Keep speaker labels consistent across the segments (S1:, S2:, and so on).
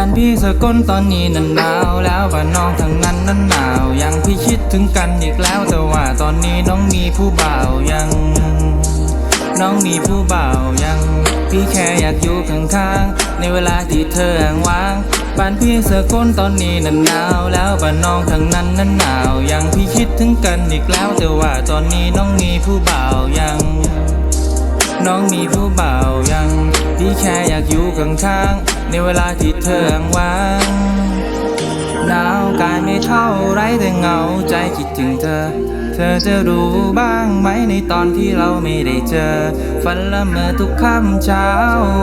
S1: บ้านพี่สกลตอนนี้นั้นหนาวแล้วบ้านน้องทางนั้นนั้นหนาว ยังพี่คิดถึงกันอีกแล้วแต่ว่าตอนนี้น้องมีผู้บ่าวยัง น้องมีผู้บ่าวยัง พี่แค่อยากอยู่ข้างๆในเวลาที่เธออ้างว้างบ้านพี่สกลตอนนี้นั้นหนาวแล้วบ้านน้องทางนั้นนั้นหนาว ยังพี่คิดถึงกันอีกแล้วแต่ว่าตอนนี้น้องมีผู้บ่าวยัง น้องมีผู้เบ่ายัง พี่แค่อยากอยู่ข้างๆในเวลาที่เธออ้างว้างหนาวกายไม่เท่าไรแต่เหงาใจคิดถึงเธอ เธอจะรู้บ้างไหมในตอนที่เราไม่ได้เจอ ฝันละเมอทุกค่ำเช้า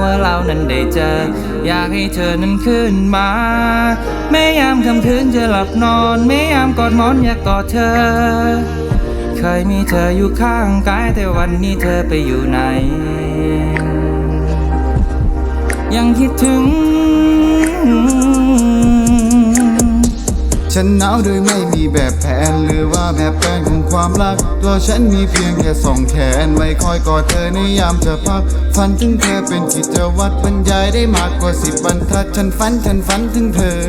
S1: ว่าเรานั้นได้เจอ อยากให้เธอนั้นขึ้นมาแม้ยามค่ำคืนจะหลับนอนแม้ยามกอดหมอนอยากกอดเธอ เคยมีเธออยู่ข้างกาย แต่วันนี้เธอไปอยู่ไหน ยังคิดถึง
S2: ฉันหนาวโดยไม่มีแบบแผน หรือว่าแบบแผนของความรัก ตัวฉันมีเพียงแค่สองแขน ไว้คอยกอดเธอในยามเธอพัก ฝันถึงเธอเป็นกิจวัตรบรรยายได้มากกว่าสิบบรรทัด ฉันฝันฉันฝันถึงเธอ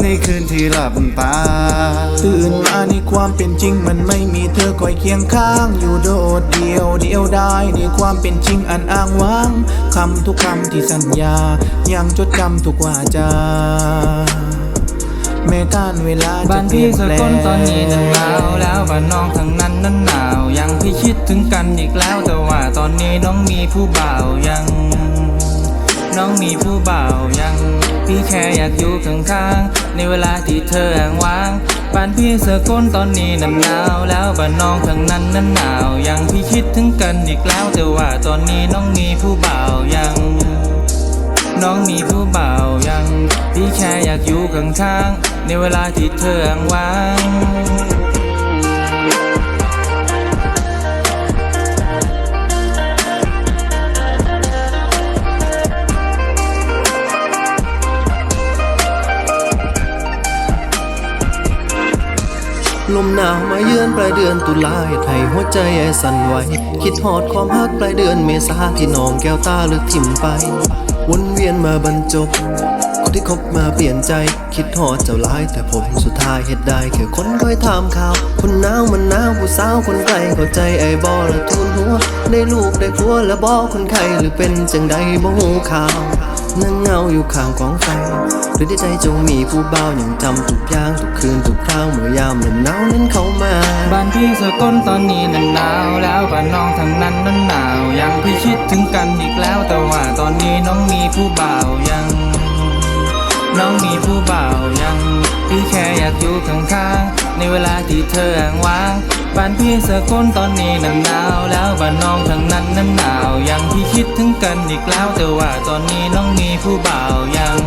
S2: ในคืนที่หลับตา
S3: ตื่นมาในความเป็นจริงมันไม่มีเธอคอยเคียงข้าง อยู่โดดเดียวเดียวได้ในความเป็นจริงอันอ้างว้างคำทุกคำที่สัญญา ยังจดจำทุกวาจา แม้การเวลา
S1: บ้านพี่สกลตอนนี้นั้นหนาวแล้วบ้านน้องทางนั้นนั้นหนาว ยังพี่คิดถึงกันอีกแล้วแต่ว่าตอนนี้น้องมีผู้บ่าวยัง น้องมีผู้บ่าวยัง พี่แค่อยากอยู่ข้างๆในเวลาที่เธออ้างว้างบ้านพี่สกลตอนนี้นั้นหนาวแล้วบ้านน้องทางนั้นนั้นหนาว ยังพี่คิดถึงกันอีกแล้วแต่ว่าตอนนี้น้องมีผู้บ่าวยัง น้องมีผู้บ่าวยัง พี่แค่ากอยู่ข้างๆในเวลาที่เธออ้างว้าง
S4: ลมหนาวมาเยือนปลายเดือนตุลาให้หัวใจไอ้สั่นไหว คิดหอดความฮักปลายเดือนเมษาที่น้องแก้วตาเลือกทิ่มไป วนเวียนมาบรรจบ ที่คบมาเปลี่ยนใจ คิดหอดเจ้าหลายแต่ผมสุดท้ายเหตุได้แค่คนคอยถามข่าว คนหนาวมันหนาวผู้สาวคนไกลเข้าใจไอ้บอและทูนหัว ได้ลูกได้ผัวและบอคนไข้หรือเป็นจังใดบ่หูข่าวนั่งเงาอยู่ข้างกองไฟหรือในใจจงมีผู้บ่าวยังจำทุกอย่างทุกคืนทุกคราวเมื่อยามลมหนาวนั้นเข้ามา
S1: บ้านพี่สกลตอนนี้นั้นหนาวแล้วบ้านน้องทางนั้นนั้นหนาวยังพี่คิดถึงกันอีกแล้วแต่ว่าตอนนี้น้องมีผู้บ่าวยัง น้องมีผู้บ่าวยัง พี่แค่อยากอยู่ข้างๆในเวลาที่เธออ้างว้างบ้านพี่สกลตอนนี้นั้นหนาวแล้วบ้านน้องทางนั้นนั้นหนาวยังพี่คิดถึงกันอีกแล้วแต่ว่าตอนนี้น้องมีผู้บ่าวยัง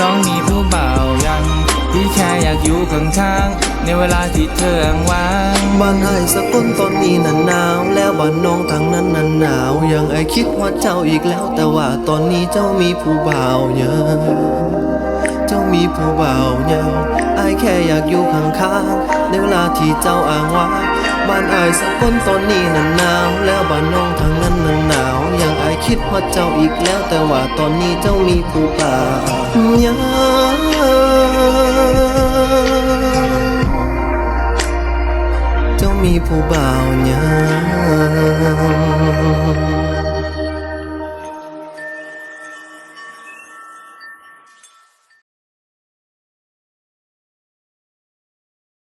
S1: น้องมีผู้บ่าวยังพี่แค่อยากอยู่ข้างๆในเวลาที่เธออ้างว้าง
S4: บ้านไอ้สกลตอนนี้นั้นหนาว บ้านน้องทางนั้นนั้นหนาวยังไอคิดว่าเจ้าอีกแล้ว แต่ว่าตอนนี้เจ้ามีผู้บ่าวยังเจ้ามีผู้บ่าวยังไอแค่อยากอยู่ข้างๆในเวลาที่เจ้าอ้างว่าบ้านไอ้สกลตอนนี้นั้นหนาวแล้วบ้านน้องทางนั้นนั้นหนาวยังไอคิดว่าเจ้าอีกแล้ว แต่ว่าตอนนี้เจ้ามีผู้บ่าวยังเจ้ามีผู้บ่าวยัง